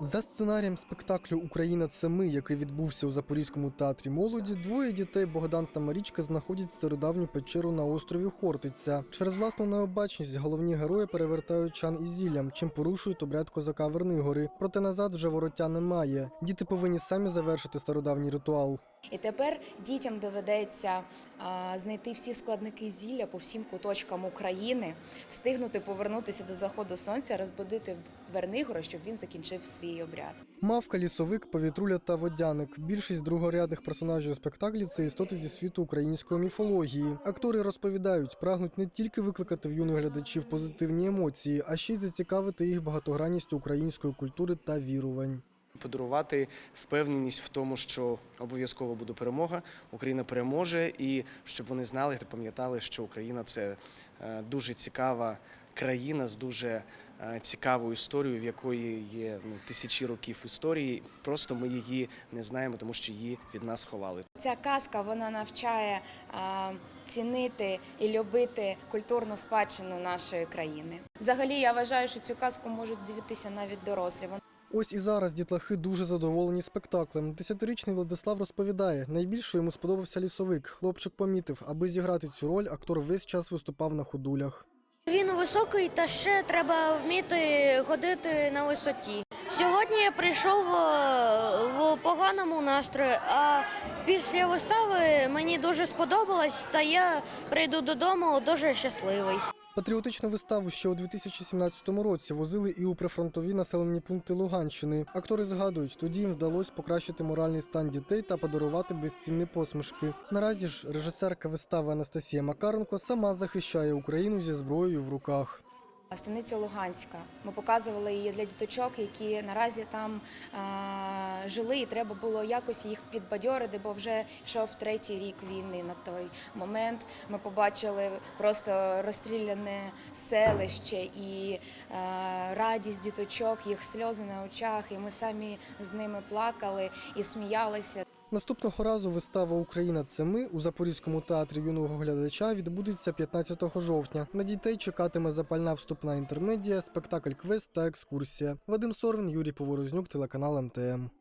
За сценарієм спектаклю Україна це ми, який відбувся у Запорізькому театрі молоді, двоє дітей Богдан та Марічка знаходять стародавню печеру на острові Хортиця. Через власну необачність головні герої перевертають чан із зіллям, чим порушують обряд козака Вернигори. Проте назад вже вороття немає. Діти повинні самі завершити стародавній ритуал. І тепер дітям доведеться а, знайти всі складники зілля по всім куточкам України, встигнути повернутися до заходу сонця, розбудити Вернигора, щоб він закінчив свій обряд. Мавка, лісовик, повітруля та водяник. Більшість другорядних персонажів спектаклі це істоти зі світу української міфології. Актори розповідають, прагнуть не тільки викликати в юних глядачів позитивні емоції, а ще й зацікавити їх багатогранністю української культури та вірувань. подарувати впевненість в тому, що обов'язково буде перемога, Україна переможе, і щоб вони знали та пам'ятали, що Україна це е, дуже цікава країна з дуже е, цікавою історією, в якої є ну, тисячі років історії. Просто ми її не знаємо, тому що її від нас ховали. Ця казка вона навчає а, цінити і любити культурну спадщину нашої країни. Взагалі, я вважаю, що цю казку можуть дивитися навіть дорослі. Ось і зараз дітлахи дуже задоволені спектаклем. Десятирічний Владислав розповідає, найбільше йому сподобався лісовик. Хлопчик помітив, аби зіграти цю роль, актор весь час виступав на ходулях. Високий та ще треба вміти ходити на висоті. Сьогодні я прийшов е, в поганому настрої, а після вистави мені дуже сподобалось, та я прийду додому дуже щасливий. Патріотичну виставу ще у 2017 році возили і у прифронтові населені пункти Луганщини. Актори згадують, тоді їм вдалося покращити моральний стан дітей та подарувати безцінні посмішки. Наразі ж режисерка вистави Анастасія Макаренко сама захищає Україну зі зброєю в руках. Станиця Луганська. Ми показували її для діточок, які наразі там а, жили, і треба було якось їх підбадьорити, бо вже йшов третій рік війни на той момент. Ми побачили просто розстріляне селище і а, радість діточок, їх сльози на очах, і ми самі з ними плакали і сміялися. Наступного разу вистава Україна це ми у Запорізькому театрі юного глядача відбудеться 15 жовтня. На дітей чекатиме запальна вступна інтермедія, спектакль квест та екскурсія. Вадим Сорвін, Юрій Поворознюк, телеканал МТМ.